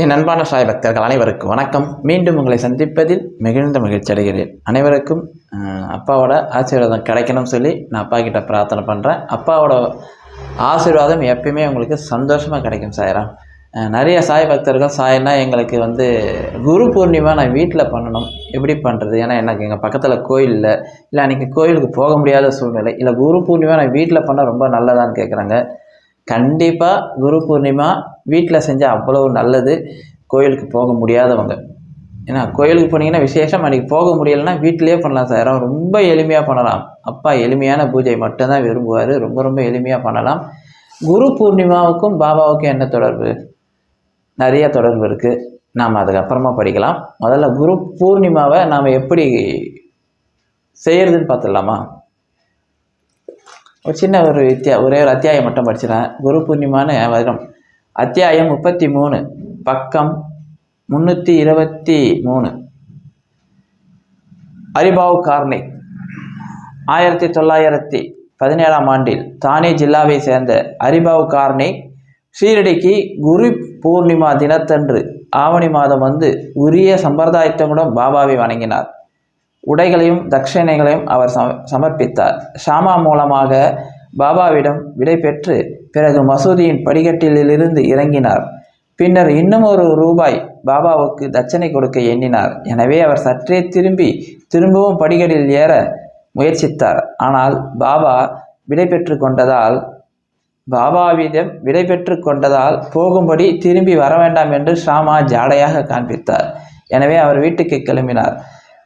என் அன்பான சாய் பக்தர்கள் அனைவருக்கும் வணக்கம். மீண்டும் உங்களை சந்திப்பதில் மிகுந்த மகிழ்ச்சி அடைகிறேன். அனைவருக்கும் அப்பாவோட ஆசீர்வாதம் கிடைக்கணும்னு சொல்லி நான் அப்பா கிட்ட பிரார்த்தனை பண்ணுறேன் அப்பாவோட ஆசீர்வாதம் எப்பயுமே உங்களுக்கு சந்தோஷமாக கிடைக்கும் சாயராம் நிறைய சாய் பக்தர்கள் சாய்னா எங்களுக்கு வந்து குரு பூர்ணிமா நான் வீட்டில் பண்ணணும். எப்படி பண்ணுறது ஏன்னா எனக்கு எங்கள் பக்கத்தில் கோயில் இல்லை இல்லை அன்றைக்கி கோயிலுக்கு போக முடியாத சூழ்நிலை. இல்லை குரு பூர்ணிமா நான் வீட்டில் பண்ணால் ரொம்ப நல்லதான்னு கேட்குறாங்க கண்டிப்பாக குரு பூர்ணிமா வீட்டில் செஞ்சால் அவ்வளவு நல்லது. கோயிலுக்கு போக முடியாதவங்க. ஏன்னா கோயிலுக்கு போனீங்கன்னா விசேஷம் அன்றைக்கி போக முடியலைன்னா வீட்டிலேயே பண்ணலாம் சார். ரொம்ப எளிமையாக பண்ணலாம். அப்பா எளிமையான பூஜை மட்டும்தான் விரும்புவார். ரொம்ப ரொம்ப எளிமையாக பண்ணலாம். குரு பூர்ணிமாவுக்கும் பாபாவுக்கும் என்ன தொடர்பு? நிறைய தொடர்பு இருக்குது நாம் அதுக்கப்புறமா படிக்கலாம். முதல்ல குரு பூர்ணிமாவை நாம் எப்படி செய்கிறதுன்னு பார்த்துடலாமா? ஒரு சின்ன ஒரு வித்தியா ஒரே ஒரு அத்தியாயம் மட்டும் படிச்சிடறேன் குரு பூர்ணிமான வருடம் அத்தியாயம் முப்பத்தி மூணு. பக்கம் முந்நூற்றி இருபத்தி மூணு. அரிபாவ் கார்னே. ஆயிரத்தி தொள்ளாயிரத்தி பதினேழாம் ஆண்டில் தானே ஜில்லாவை சேர்ந்த அரிபாவ் கார்னே ஷீரடிக்கு குரு பூர்ணிமா தினத்தன்று ஆவணி மாதம் வந்து உரிய சம்பிரதாயத்துடன் பாபாவை வணங்கினார். உடைகளையும் தட்சிணைகளையும் அவர் சம சமர்ப்பித்தார். ஷாமா மூலமாக பாபாவிடம் விடை பெற்று பிறகு மசூதியின் படிக்கட்டிலிருந்து இறங்கினார். பின்னர் இன்னும் ஒரு ரூபாய் பாபாவுக்கு தட்சணை கொடுக்க எண்ணினார். எனவே அவர் சற்றே திரும்பி திரும்பவும் படிக்கட்டில் ஏற முயற்சித்தார். ஆனால் பாபா விடை பெற்று கொண்டதால் பாபாவிடம் விடை பெற்று கொண்டதால் போகும்படி திரும்பி வர வேண்டாம் என்று ஷாமா ஜாடையாக காண்பித்தார். எனவே அவர் வீட்டுக்கு கிளம்பினார்.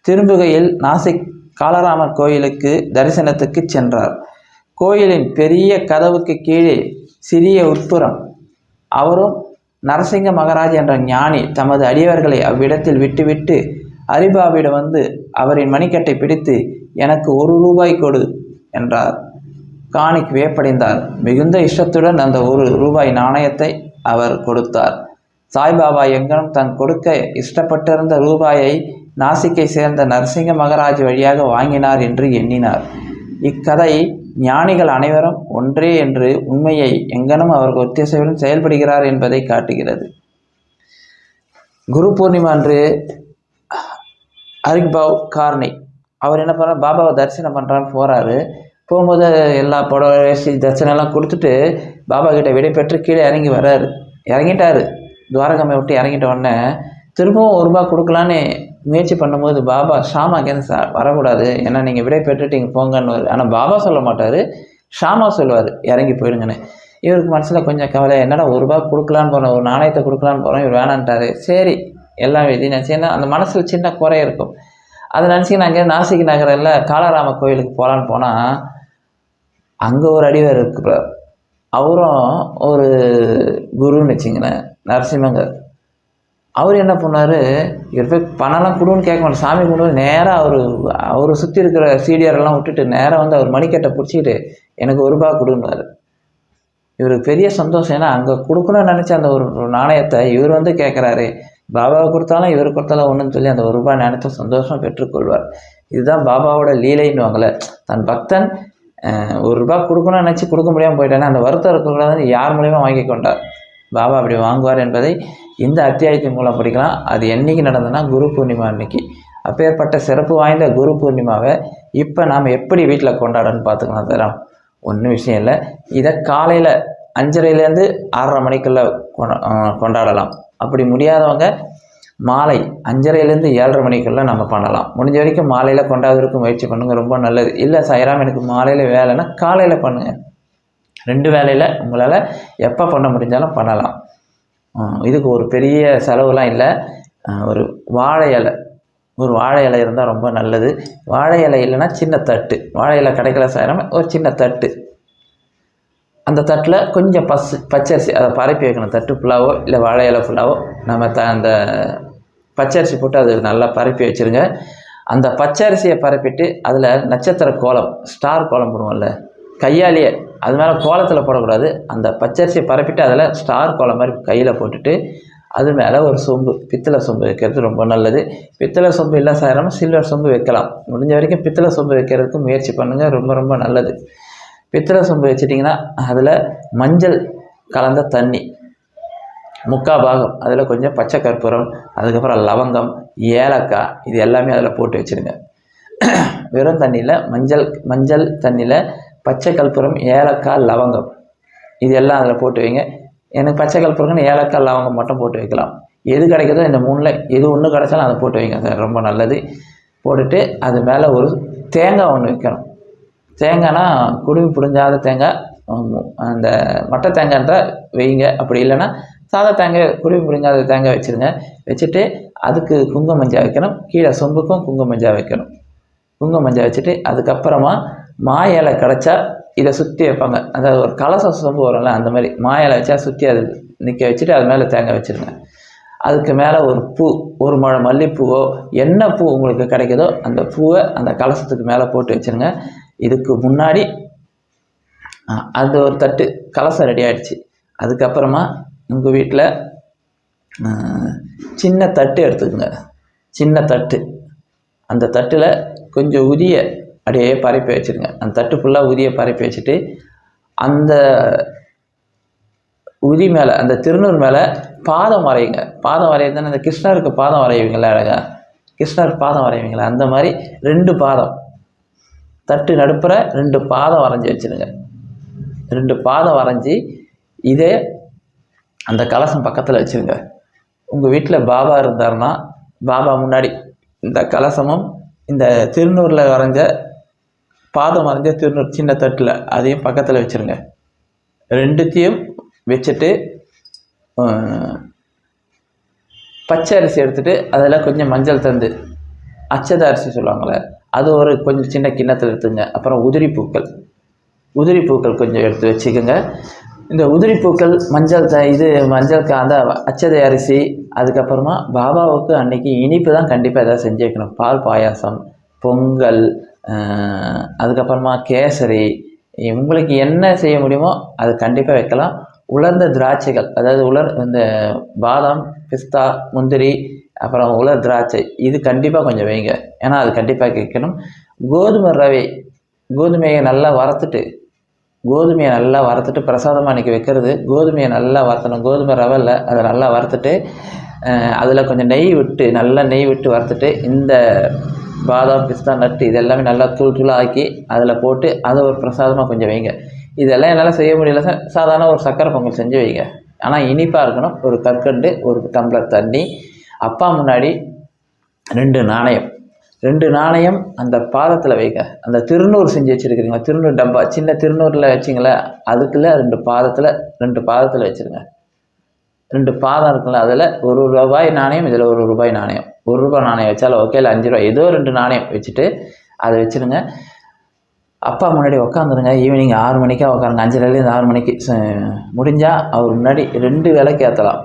திரும்புகையில் நாசிக் காலராமர் கோயிலுக்கு தரிசனத்துக்கு சென்றார். கோயிலின் பெரிய கதவுக்கு கீழே சிறிய உட்புறம் அவரும் நரசிங்க மகராஜ் என்ற ஞானி தமது அடியவர்களை அவ்விடத்தில் விட்டுவிட்டு அரிபாவிடம் வந்து அவரின் மணிக்கட்டை பிடித்து எனக்கு ஒரு ரூபாய் கொடு என்றார். காணிக் வியப்படைந்தார். மிகுந்த இஷ்டத்துடன் அந்த ஒரு ரூபாய் நாணயத்தை அவர் கொடுத்தார். சாய்பாபா எங்கனும் தன் கொடுக்க இஷ்டப்பட்டிருந்த ரூபாயை நாசிக்கை சேர்ந்த நரசிங்க மகராஜ் வழியாக வாங்கினார் என்று எண்ணினார். இக்கதை ஞானிகள் அனைவரும் ஒன்றே என்று உண்மையை எங்கனும் அவர் ஒத்திசையுடன் செயல்படுகிறார் என்பதை காட்டுகிறது. குரு பூர்ணிமா அன்று ஹரிக்பாவ் கார்னி அவர் என்ன பண்ணுறார் பாபாவை தரிசனம் பண்ணுறான்னு போகிறாரு போகும்போது எல்லா புடவை வேஷ்டி கொடுத்துட்டு பாபா கிட்ட விடை பெற்று கீழே இறங்கி வர்றாரு. இறங்கிட்டாரு. துவாரகம்மை விட்டு இறங்கிட்ட உடனே திரும்பவும் ஒரு ரூபா கொடுக்கலான்னு முயற்சி பண்ணும்போது பாபா ஷாமா அங்கேருந்து வரக்கூடாது. ஏன்னா நீங்கள் விடை பெற்றுட்டீங்க போங்கன்னு. ஆனால் பாபா சொல்ல மாட்டார். ஷாமா சொல்லுவார் இறங்கி போயிடுங்கன்னு இவருக்கு மனசில் கொஞ்சம் கவலை என்னடா ஒரு ரூபா கொடுக்கலான்னு போகிறோம் ஒரு நாணயத்தை கொடுக்கலான்னு போகிறோம் இவர் வேணான்ட்டாரு. சரி எல்லாம் எழுதி நினச்சேன்னா அந்த மனசில் சின்ன குறை இருக்கும். அதை நினச்சி நாங்கள் நாசிக் நகரில் காலாராம கோயிலுக்கு போகலான்னு போனால் அங்கே ஒரு அடிவர் இருக்கிறார். அவரும் ஒரு குருன்னு வச்சுங்களேன் நரசிம்மங்கர். அவர் என்ன பண்ணார்? இவர் போய் பணம்லாம் கொடுன்னு கேட்க மாட்டார். சாமி கொண்டு நேராக அவர் அவரை சுற்றி இருக்கிற சீடியரெல்லாம் விட்டுட்டு நேராக வந்து அவர் மணிக்கட்டை பிடிச்சிட்டு எனக்கு ஒரு ரூபா கொடுன்னுவார். இவருக்கு பெரிய சந்தோஷம். ஏன்னா அங்கே கொடுக்கணும்னு நினச்ச அந்த ஒரு நாணயத்தை இவர் வந்து கேட்குறாரு. பாபாவை கொடுத்தாலும் இவர் கொடுத்தாலும் ஒன்றுன்னு சொல்லி அந்த ஒரு ரூபாய் நினைத்த சந்தோஷம் பெற்றுக்கொள்வார் இதுதான் பாபாவோட லீலைன்னுவாங்களே தன் பக்தன் ஒரு ரூபாய் கொடுக்கணும்னு நினச்சி கொடுக்க முடியாமல் போயிட்டானே அந்த வருத்தம் இருக்கக்கூடாதுன்னு யார் மூலியமாக வாங்கி கொண்டார்? பாபா அப்படி வாங்குவார் என்பதை இந்த அத்தியாயத்தின் மூலம் படிக்கலாம். அது என்னைக்கு நடந்ததுன்னா குரு பூர்ணிமா அன்னைக்கு. அப்பேற்பட்ட சிறப்பு வாய்ந்த குரு பூர்ணிமாவை இப்போ நாம் எப்படி வீட்டில் கொண்டாடணும்னு பார்த்துக்கலாம் தரோம் ஒன்றும் விஷயம் இல்லை. இதை காலையில் அஞ்சரைலேருந்து ஆறரை மணிக்குள்ளே கொண்டா கொண்டாடலாம். அப்படி முடியாதவங்க மாலை அஞ்சரைலேருந்து ஏழரை மணிக்குள்ளே நம்ம பண்ணலாம். முடிஞ்ச வரைக்கும் மாலையில் கொண்டாடுறதுக்கு முயற்சி பண்ணுங்கள் ரொம்ப நல்லது. இல்லை சாயிராம் எனக்கு மாலையில் வேலைன்னா காலையில் பண்ணுங்கள் ரெண்டு வேலையில் உங்களால் எப்போ பண்ண முடிஞ்சாலும் பண்ணலாம். இதுக்கு ஒரு பெரிய செலவுலாம் இல்லை. ஒரு வாழை இலை. ஒரு வாழை இலை இருந்தால் ரொம்ப நல்லது. வாழை இலை இல்லைன்னா சின்ன தட்டு. வாழை இலை கிடைக்கல சாயிரம் ஒரு சின்ன தட்டு. அந்த தட்டில் கொஞ்சம் பசு பச்சரிசி அதை பரப்பி வைக்கணும். தட்டு ஃபுல்லாவோ இல்லை வாழை இலை ஃபுல்லாவோ நம்ம த அந்த பச்சரிசி போட்டு அது நல்லா பரப்பி வச்சுருங்க. அந்த பச்சரிசியை பரப்பிட்டு அதில் நட்சத்திர கோலம் ஸ்டார் கோலம் போடுவோம்ல. கையாலேயே அது மேலே கோலத்தில் போடக்கூடாது. அந்த பச்சரிசியை பரப்பிட்டு அதில் ஸ்டார் கோலம் மாதிரி கையில் போட்டுட்டு அது மேலே ஒரு சொம்பு பித்தளை சொம்பு வைக்கிறது ரொம்ப நல்லது. பித்தளை சொம்பு இல்லை சாயிராமல் சில்வர் சொம்பு வைக்கலாம். முடிஞ்ச வரைக்கும் பித்தளை சொம்பு வைக்கிறதுக்கு முயற்சி பண்ணுங்கள் ரொம்ப ரொம்ப நல்லது. பித்தளை சொம்பு வச்சிட்டிங்கன்னா அதில் மஞ்சள் கலந்த தண்ணி முக்கால் பாகம் அதில் கொஞ்சம் பச்சை கற்பூரம் அதுக்கப்புறம் லவங்கம் ஏலக்காய் இது எல்லாமே அதில் போட்டு வச்சுருங்க வெறும் தண்ணியில் மஞ்சள் மஞ்சள் தண்ணியில் பச்சை கற்பூரம் ஏலக்காய் லவங்கம். இது எல்லாம் அதில் போட்டு வைங்க. எனக்கு பச்சை கற்பூரம்னு ஏலக்காய் லவங்கம் மட்டும் போட்டு வைக்கலாம். எது கிடைக்குதோ இந்த மூணில் எது ஒன்று கிடைச்சாலும் அதை போட்டு வைங்க சார். ரொம்ப நல்லது. போட்டுட்டு அது மேலே ஒரு தேங்காய் ஒன்று வைக்கணும். தேங்காய்னா குடுமி பிடிஞ்சாத தேங்காய் அந்த மட்டை தேங்காய்ன்ற வைங்க. அப்படி இல்லைன்னா சாதா தேங்காய் குருவி பிடிங்காத தேங்காய் வச்சுருங்க. வச்சுட்டு அதுக்கு குங்கும மஞ்சள் வைக்கணும். கீழே சொம்புக்கும் குங்கும மஞ்சள் வைக்கணும். குங்கும மஞ்சள் வச்சுட்டு அதுக்கப்புறமா மா இலை கிடச்சா இதை சுற்றி வைப்பாங்க. அதாவது ஒரு கலசம் சொம்பு வரும்ல அந்த மாதிரி. மா இலை வச்சா சுற்றி அது நிற்க வச்சுட்டு அது மேலே தேங்காய் வச்சுருங்க. அதுக்கு மேலே ஒரு பூ ஒரு மழை மல்லிப்பூவோ என்ன பூ உங்களுக்கு கிடைக்குதோ அந்த பூவை அந்த கலசத்துக்கு மேலே போட்டு வச்சுருங்க. இதுக்கு முன்னாடி அந்த அது ஒரு தட்டு கலசம் ரெடி ஆகிடுச்சு அதுக்கப்புறமா உங்கள் வீட்டில் சின்ன தட்டு எடுத்துக்கோங்க. சின்ன தட்டு. அந்த தட்டில் கொஞ்சம் உரிய அப்படியே பரப்பி வச்சுருங்க. அந்த தட்டு ஃபுல்லாக உதிய பரப்பி வச்சுட்டு அந்த உதி மேலே அந்த திருநூறு மேலே பாதம் வரையுங்க. பாதம் வரையுதுன்னு அந்த கிருஷ்ணருக்கு பாதம் வரைவீங்களா அழகா? கிருஷ்ணர் பாதம் வரைவீங்களா? அந்த மாதிரி ரெண்டு பாதம். தட்டு நடுப்புற ரெண்டு பாதம் வரைஞ்சி வச்சுருங்க. ரெண்டு பாதம் வரைஞ்சி இதே அந்த கலசம் பக்கத்தில் வச்சுருங்க. உங்கள் வீட்டில் பாபா இருந்தாருன்னா பாபா முன்னாடி இந்த கலசமும் இந்த திருநூரில் வரைஞ்ச பாதம் வரைஞ்ச திருநூறு சின்ன தட்டில் அதையும் பக்கத்தில் வச்சுருங்க. ரெண்டுத்தையும் வச்சுட்டு பச்சை அரிசி எடுத்துகிட்டு அதில் கொஞ்சம் மஞ்சள் தந்து அச்சத அரிசி சொல்லுவாங்களே அது ஒரு கொஞ்சம் சின்ன கிண்ணத்தில் எடுத்துங்க. அப்புறம் உதிரி பூக்கள். உதிரி பூக்கள் கொஞ்சம் எடுத்து வச்சுக்கோங்க. இந்த உதிரி பூக்கள் மஞ்சள் த இது மஞ்சள் அந்த அச்சதை அரிசி அதுக்கப்புறமா பாபாவுக்கு அன்னைக்கு இனிப்பு தான் கண்டிப்பாக எதாவது செஞ்சு வைக்கணும். பால் பாயாசம் பொங்கல் அதுக்கப்புறமா கேசரி உங்களுக்கு என்ன செய்ய முடியுமோ அது கண்டிப்பாக வைக்கலாம். உலர்ந்த திராட்சைகள் அதாவது உலர் இந்த பாதாம் பிஸ்தா முந்திரி அப்புறம் உலர் திராட்சை இது கண்டிப்பாக கொஞ்சம் வைங்க. ஏன்னா அது கண்டிப்பாக வைக்கணும் கோதுமை ரவை கோதுமையை நல்லா வறுத்துட்டு கோதுமையை நல்லா வறுத்துட்டு பிரசாதமாக அன்றைக்கி வைக்கிறது கோதுமையை நல்லா வறுத்தணும். கோதுமை ரவையில் அதை நல்லா வறுத்துட்டு அதில் கொஞ்சம் நெய் விட்டு நல்லா நெய் விட்டு வறுத்துட்டு இந்த பாதாம் பிஸ்தா நட்டு இது எல்லாமே நல்லா தூள் தூளாக ஆக்கி அதில் போட்டு அதை ஒரு பிரசாதமாக கொஞ்சம் வைங்க. இதெல்லாம் என்னால் செய்ய முடியல சார். சாதாரண ஒரு சக்கரை பொங்கல் செஞ்சு வைங்க. ஆனால் இனிப்பாக இருக்கணும். ஒரு கற்கண்டு ஒரு டம்ளர் தண்ணி அப்பா முன்னாடி ரெண்டு நாணயம். ரெண்டு நாணயம் அந்த பாதத்தில் வைங்க. அந்த திருநூறு செஞ்சு வச்சுருக்கிறீங்களா திருநூறு டப்பா சின்ன திருநூறில் வச்சிங்களேன். அதுக்குள்ளே ரெண்டு பாதத்தில் ரெண்டு பாதத்தில் வச்சுருங்க. ரெண்டு பாதம் இருக்குல்ல அதில் ஒரு ரூபாய் நாணயம் இதில் ஒரு ரூபாய் நாணயம். ஒரு ரூபாய் நாணயம் வச்சாலும் ஓகே இல்லை அஞ்சு ரூபாய் ஏதோ ரெண்டு நாணயம் வச்சுட்டு அதை வச்சுருங்க. அப்பா முன்னாடி உட்காந்துருங்க ஈவினிங் ஆறு மணிக்கா உட்காருங்க அஞ்சரைலேருந்து ஆறு மணிக்கு முடிஞ்சால் அவர் முன்னாடி ரெண்டு விலைக்கு ஏற்றலாம்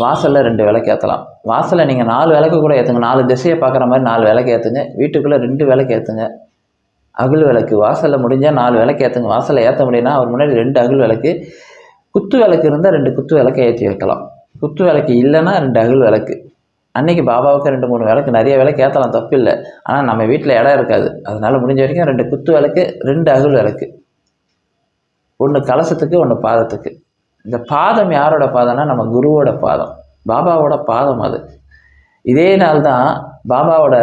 வாசலில் ரெண்டு விலைக்கு ஏற்றலாம் வாசலில் நீங்கள் நாலு விளக்கு கூட ஏற்றுங்க நாலு திசையை பார்க்குற மாதிரி நாலு விளக்கு ஏற்றுங்க வீட்டுக்குள்ளே ரெண்டு விளக்கு ஏற்றுங்க அகல் விளக்கு வாசலில் முடிஞ்சால் நாலு விளக்கு ஏற்றுங்க வாசலில் ஏற்ற முடியும்னா அவர் முன்னாடி ரெண்டு அகல் விளக்கு குத்து விளக்கு இருந்தால் ரெண்டு குத்து விளக்கை ஏற்றி வைக்கலாம். குத்து விளக்கு இல்லைன்னா ரெண்டு அகல் விளக்கு. அன்றைக்கி பாபாவுக்கு ரெண்டு மூணு விளக்கு நிறைய விளக்கு ஏற்றலாம் தப்பு இல்லை ஆனால் நம்ம வீட்டில் இடம் இருக்காது. அதனால் முடிஞ்ச வரைக்கும் ரெண்டு குத்து விளக்கு ரெண்டு அகல் விளக்கு. ஒன்று கலசத்துக்கு ஒன்று பாதத்துக்கு. இந்த பாதம் யாரோட பாதம்னா நம்ம குருவோட பாதம். பாபாவோட பாதம் அது. இதே நாள் தான் பாபாவோட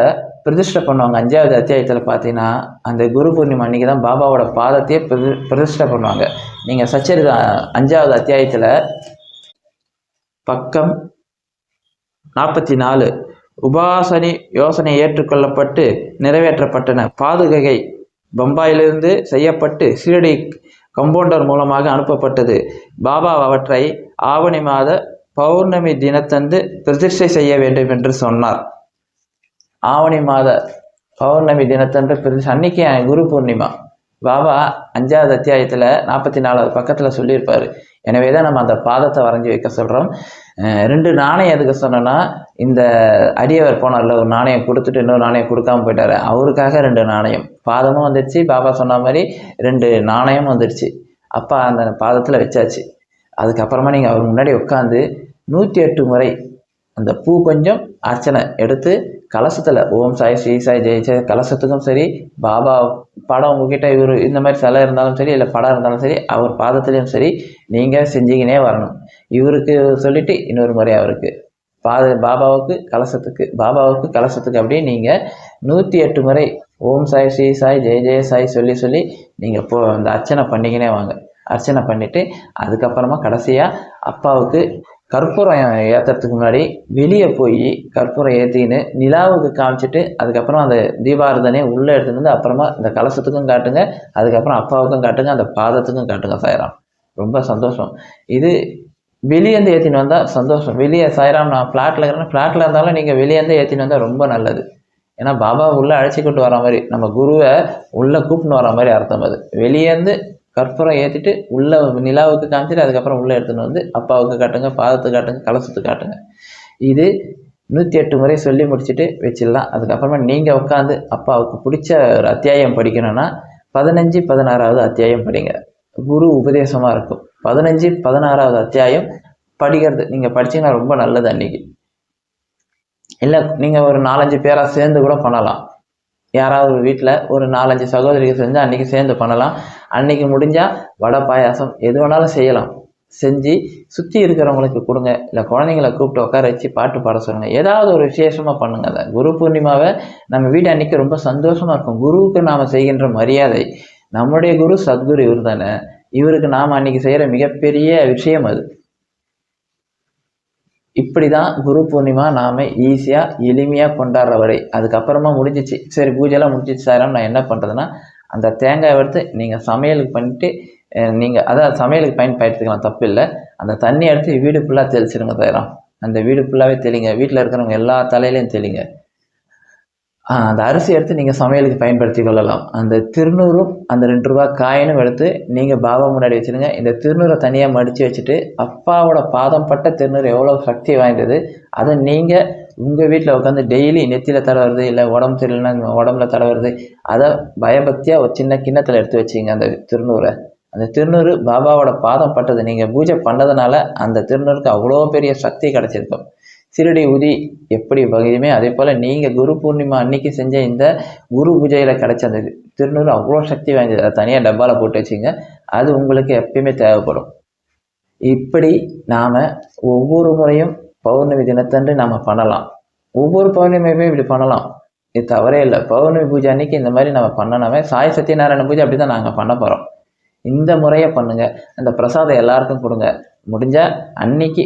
பிரதிஷ்டை பண்ணுவாங்க. அஞ்சாவது அத்தியாயத்தில் பார்த்தீங்கன்னா அந்த குரு பூர்ணிமா அன்றைக்கி தான் பாபாவோட பாதத்தையே பிரதி பிரதிஷ்டை பண்ணுவாங்க. நீங்கள் சச்சரித அஞ்சாவது அத்தியாயத்தில் பக்கம் நாற்பத்தி நாலு உபாசனி யோசனை ஏற்றுக்கொள்ளப்பட்டு நிறைவேற்றப்பட்டன. பாதுகை பம்பாயிலிருந்து செய்யப்பட்டு சீரடி கம்பவுண்டர் மூலமாக அனுப்பப்பட்டது. பாபா அவற்றை ஆவணி மாத பௌர்ணமி தினத்தந்து பிரதிஷ்டை செய்ய வேண்டும் என்று சொன்னார். ஆவணி மாத பௌர்ணமி தினத்தன்று பிரதிஷ்டை அன்னைக்கு குரு பூர்ணிமா. பாபா அஞ்சாவது அத்தியாயத்தில் நாற்பத்தி நாலாவது பக்கத்தில் சொல்லியிருப்பார். எனவே தான் நம்ம அந்த பாதத்தை வரைஞ்சி வைக்க சொல்கிறோம் ரெண்டு நாணயம் எதுக்கு சொன்னோன்னா இந்த அடியவர் போனார்ல ஒரு நாணயம் கொடுத்துட்டு இன்னொரு நாணயம் கொடுக்காம போயிட்டார். அவருக்காக ரெண்டு நாணயம். பாதமும் வந்துடுச்சு பாபா சொன்ன மாதிரி ரெண்டு நாணயமும் வந்துடுச்சு அப்பா அந்த பாதத்தில் வச்சாச்சு. அதுக்கப்புறமா நீங்கள் அவர் முன்னாடி உட்காந்து நூற்றி எட்டு முறை அந்த பூ கொஞ்சம் அர்ச்சனை எடுத்து கலசத்தில் ஓம் சாய் ஸ்ரீ சாய் ஜெய் சாய் கலசத்துக்கும் சரி பாபா படம் உங்ககிட்ட இவர் இந்த மாதிரி சிலை இருந்தாலும் சரி இல்லை படம் இருந்தாலும் சரி அவர் பாதத்துலேயும் சரி நீங்கள் செஞ்சிக்கினே வரணும். இவருக்கு சொல்லிவிட்டு இன்னொரு முறை அவருக்கு பாத பாபாவுக்கு கலசத்துக்கு பாபாவுக்கு கலசத்துக்கு அப்படியே நீங்கள் நூற்றி எட்டு முறை ஓம் சாய் ஸ்ரீ சாய் ஜெய ஜெய சாய் சொல்லி சொல்லி நீங்கள் போ அந்த அர்ச்சனை பண்ணிக்கினே வாங்க. அர்ச்சனை பண்ணிவிட்டு அதுக்கப்புறமா கடைசியாக அப்பாவுக்கு கற்பூரம் ஏற்றுறதுக்கு முன்னாடி வெளியே போய் கற்பூரம் ஏற்றிக்கின்னு நிலாவுக்கு காமிச்சிட்டு அதுக்கப்புறம் அந்த தீபாரதனையை உள்ளே எடுத்துகிட்டு வந்து அப்புறமா இந்த கலசத்துக்கும் காட்டுங்க அதுக்கப்புறம் அப்பாவுக்கும் காட்டுங்க அந்த பாதத்துக்கும் காட்டுங்க சாயராம். ரொம்ப சந்தோஷம். இது வெளியேருந்து ஏற்றின்னு வந்தால் சந்தோஷம். வெளியே சாயராம் நான் ஃப்ளாட்டில் இருக்கிறேன். ஃப்ளாட்டில் இருந்தாலும் நீங்கள் வெளியேருந்து ஏற்றின்னு வந்தால் ரொம்ப நல்லது. ஏன்னா பாபா உள்ளே அழைச்சிக்கிட்டு வர மாதிரி நம்ம குருவை உள்ளே கூப்பிட்டு வர மாதிரி அர்த்தம் அது. வெளியேருந்து கற்பூரம் ஏற்றிட்டு உள்ளே நிலாவுக்கு காமிச்சிட்டு அதுக்கப்புறம் உள்ளே எடுத்துன்னு வந்து அப்பாவுக்கு காட்டுங்க பாதத்துக்கு காட்டுங்க கலசத்துக்கு காட்டுங்க. இது நூற்றி எட்டு முறை சொல்லி முடிச்சுட்டு வச்சிடலாம். அதுக்கப்புறமா நீங்கள் உட்காந்து அப்பாவுக்கு பிடிச்ச ஒரு அத்தியாயம் படிக்கணும்னா பதினஞ்சு பதினாறாவது அத்தியாயம் படிங்க. குரு உபதேசமாக இருக்கும். பதினஞ்சு பதினாறாவது அத்தியாயம் படிக்கிறது. நீங்கள் படிச்சீங்கன்னா ரொம்ப நல்லது அன்றைக்கி இல்லை நீங்கள் ஒரு நாலஞ்சு பேராக சேர்ந்து கூட பண்ணலாம். யாராவது ஒரு வீட்டில் ஒரு நாலஞ்சு சகோதரிகள் செஞ்சு அன்றைக்கி சேர்ந்து பண்ணலாம். அன்றைக்கி முடிஞ்சால் வடை பாயாசம் எது வேணாலும் செய்யலாம். செஞ்சு சுற்றி இருக்கிறவங்களுக்கு கொடுங்க. இல்லை குழந்தைங்கள கூப்பிட்டு உட்கார வச்சு பாட்டு பாட சொல்லுங்கள் ஏதாவது ஒரு விசேஷமாக பண்ணுங்க. அதை குரு பூர்ணிமாவை நம்ம வீடு அன்றைக்கி ரொம்ப சந்தோஷமாக இருக்கும். குருவுக்கு நாம் செய்கின்ற மரியாதை நம்முடைய குரு சத்குரு இவர் தானே இவருக்கு நாம் அன்றைக்கி செய்கிற மிகப்பெரிய விஷயம் அது. இப்படி தான் குரு பூர்ணிமா நாம் ஈஸியாக எளிமையாக கொண்டாடுற வரை அதுக்கப்புறமா முடிஞ்சிச்சு. சரி பூஜைலாம் முடிஞ்சிச்சு சார் நான் என்ன பண்ணுறதுன்னா அந்த தேங்காயை எடுத்து நீங்கள் சமையலுக்கு பண்ணிட்டு நீங்கள் அதான் சமையலுக்கு பயன்படுத்திக்கலாம் தப்பு இல்லை அந்த தண்ணி எடுத்து வீடு ஃபுல்லாக தெளிச்சிடுங்க தயாரம் அந்த வீடு ஃபுல்லாகவே தெளிங்க. வீட்டில் இருக்கிறவங்க எல்லா தலையிலையும் தெளிங்க. அந்த அரிசி எடுத்து நீங்கள் சமையலுக்கு பயன்படுத்தி கொள்ளலாம். அந்த திருநூறும் அந்த ரெண்டு ரூபா காயினும் எடுத்து நீங்கள் பாபா முன்னாடி வச்சுருங்க. இந்த திருநூறை தனியாக மடித்து வச்சுட்டு அப்பாவோட பாதம் பட்ட திருநூறு எவ்வளோ சக்தி வாய்ந்தது அதை நீங்கள் உங்கள் வீட்டில் உட்காந்து டெய்லி நெத்தியில் தடவுறது இல்லை உடம்பு சரியில்லைன்னா உடம்புல தடவுறது அதை பயபக்தியாக ஒரு சின்ன கிண்ணத்தில் எடுத்து வச்சிங்க அந்த திருநூறை. அந்த திருநூறு பாபாவோட பாதம் பட்டது நீங்கள் பூஜை பண்ணதுனால அந்த திருநூறுக்கு அவ்வளோ பெரிய சக்தி கிடச்சிருக்கும். சிறுடி உதி எப்படி பகுதியுமே அதே போல் நீங்கள் குரு பூர்ணிமா அன்னைக்கு செஞ்ச இந்த குரு பூஜையில் கிடைச்ச அந்த திருநூறு அவ்வளோ சக்தி வாய்ந்தது. அதை தனியாக டப்பாவில் போட்டு வச்சுங்க. அது உங்களுக்கு எப்பயுமே தேவைப்படும். இப்படி நாம் ஒவ்வொரு முறையும் பௌர்ணமி தினத்தன்று நாம் பண்ணலாம். ஒவ்வொரு பௌர்ணமியுமே இப்படி பண்ணலாம். இது தவறே இல்லை. பௌர்ணமி பூஜை அன்னைக்கு இந்த மாதிரி நம்ம பண்ணணுமே சாய் சத்யநாராயண பூஜை அப்படி தான் நாங்கள் பண்ண போகிறோம் இந்த முறையை பண்ணுங்கள் அந்த பிரசாதம் எல்லாருக்கும் கொடுங்க. முடிஞ்சால் அன்னைக்கு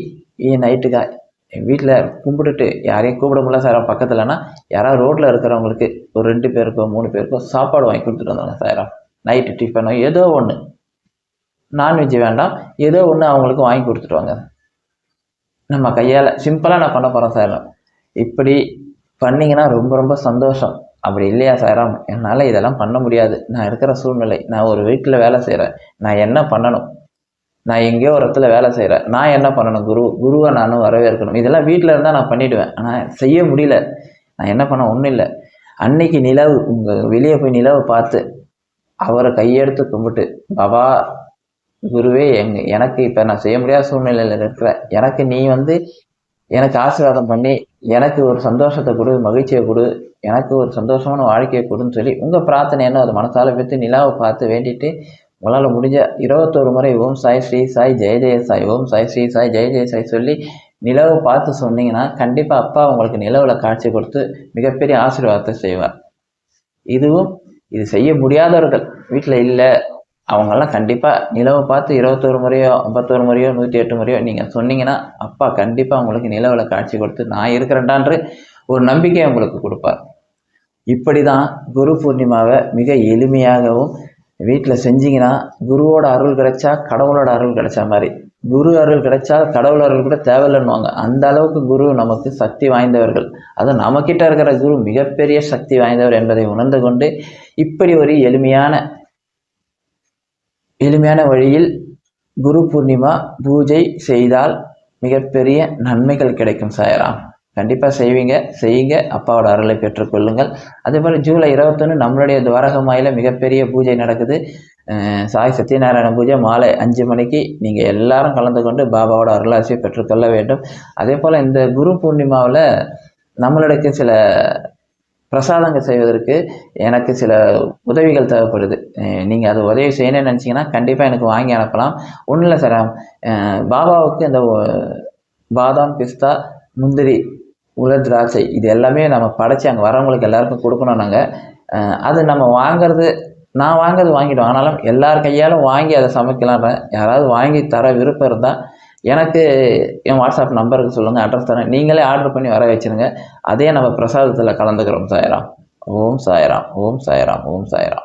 எங்கள் வீட்டில் கும்பிட்டுட்டு யாரையும் கூப்பிட முடியல சார். பக்கத்தில்னா யாராவது ரோட்டில் இருக்கிறவங்களுக்கு ஒரு ரெண்டு பேருக்கோ மூணு பேருக்கோ சாப்பாடு வாங்கி கொடுத்துட்டு வந்தாங்க சார். நைட்டு டிஃபனோ ஏதோ ஒன்று நான்வெஜ் வேண்டாம். ஏதோ ஒன்று அவங்களுக்கு வாங்கி கொடுத்துட்டு வாங்க. நம்ம கையால் சிம்பிளாக நான் பண்ண போகிறேன் சார். இப்படி பண்ணிங்கன்னா ரொம்ப ரொம்ப சந்தோஷம். அப்படி இல்லையா சாராம் என்னால் இதெல்லாம் பண்ண முடியாது. நான் இருக்கிற சூழ்நிலை நான் ஒரு வீட்டில் வேலை செய்கிறேன் நான் என்ன பண்ணணும்? நான் எங்கேயோ ஒரு இடத்துல வேலை செய்கிறேன் நான் என்ன பண்ணணும்? குரு குருவை நானும் வரவேற்கணும். இதெல்லாம் வீட்டில் இருந்தால் நான் பண்ணிவிடுவேன் ஆனால் செய்ய முடியல. நான் என்ன பண்ண? ஒன்றும் இல்லை. அன்னைக்கு நிலவு உங்கள் வெளியே போய் நிலவை பார்த்து அவரை கையெடுத்து கும்பிட்டு பாபா குருவே எங் எனக்கு இப்போ நான் செய்ய முடியாத சூழ்நிலையில் இருக்கிறேன் எனக்கு நீ வந்து எனக்கு ஆசீர்வாதம் பண்ணி எனக்கு ஒரு சந்தோஷத்தை கொடு மகிழ்ச்சியை கொடு. எனக்கு ஒரு சந்தோஷமான வாழ்க்கையை கொடுன்னு சொல்லி உங்கள் பிரார்த்தனை என்ன? அது மனசால வைத்து நிலாவை பார்த்து வேண்டிட்டு உங்களால் முடிஞ்ச இருபத்தோரு முறை ஓம் சாய் ஸ்ரீ சாய் ஜெய ஜெய சாய் ஓம் சாய் ஸ்ரீ சாய் ஜெய ஜெய சாய் சொல்லி நிலவு பார்த்து சொன்னீங்கன்னா கண்டிப்பாக அப்பா உங்களுக்கு நிலவில் காட்சி கொடுத்து மிகப்பெரிய ஆசீர்வாதத்தை செய்வார். இதுவும் இது செய்ய முடியாதவர்கள் வீட்டில் இல்லை அவங்கெல்லாம் கண்டிப்பாக நிலவை பார்த்து இருபத்தோரு முறையோ ஐம்பத்தோரு முறையோ நூற்றி எட்டு முறையோ நீங்கள் சொன்னீங்கன்னா அப்பா கண்டிப்பாக உங்களுக்கு நிலவில் காட்சி கொடுத்து நான் இருக்கிறேன்டான்று ஒரு நம்பிக்கை உங்களுக்கு கொடுப்பார். இப்படி தான் குரு பூர்ணிமாவை மிக எளிமையாகவும் வீட்டில் செஞ்சீங்கன்னா குருவோட அருள் கிடைச்சா கடவுளோட அருள் கிடைச்சா மாதிரி. குரு அருள் கிடைச்சா கடவுள் அருள் கூட தேவையில்லைன்னுவாங்க. அந்த அளவுக்கு குரு நமக்கு சக்தி வாய்ந்தவர்கள். அதுவும் நம்மக்கிட்ட இருக்கிற குரு மிகப்பெரிய சக்தி வாய்ந்தவர் என்பதை உணர்ந்து கொண்டு இப்படி ஒரு எளிமையான எளிமையான வழியில் குரு பூர்ணிமா பூஜை செய்தால் மிகப்பெரிய நன்மைகள் கிடைக்கும் சாயராம். கண்டிப்பாக செய்வீங்க. செய்யுங்க. அப்பாவோட அருளை பெற்றுக்கொள்ளுங்கள் அதே போல் ஜூலை இருபத்தொன்று நம்மளுடைய துவாரகமாயில் மிகப்பெரிய பூஜை நடக்குது. சாய் சத்யநாராயண பூஜை மாலை அஞ்சு மணிக்கு. நீங்கள் எல்லாரும் கலந்து கொண்டு பாபாவோட அருளாசியை பெற்றுக்கொள்ள வேண்டும். அதே போல் இந்த குரு பூர்ணிமாவில் நம்மளுடைய சில பிரசாதங்கள் செய்வதற்கு எனக்கு சில உதவிகள் தேவைப்படுது. நீங்கள் அது உதவி செய்யணும்னு நினச்சிங்கன்னா கண்டிப்பாக எனக்கு வாங்கி அனுப்பலாம். ஒன்றும் இல்லை சார். பாபாவுக்கு இந்த பாதாம் பிஸ்தா முந்திரி உலர் திராட்சை. இது எல்லாமே நம்ம படைச்சி அங்கே வரவங்களுக்கு எல்லாருக்கும் கொடுக்கணும் நாங்கள் அது நம்ம வாங்குறது நான் வாங்குறது வாங்கிடுவேன் ஆனாலும் எல்லார் கையாலும் வாங்கி அதை சமைக்கலான்றேன் யாராவது வாங்கி தர விருப்பம் இருந்தால் எனக்கு என் வாட்ஸ்அப் நம்பருக்கு சொல்லுங்கள் அட்ரஸ் தரேன். நீங்களே ஆர்டர் பண்ணி வர வச்சுருங்க. அதே நம்ம பிரசாதத்தில் கலந்துக்கிறோம் சாயராம். ஓம் சாயராம் ஓம் சாயராம் ஓம் சாயராம்.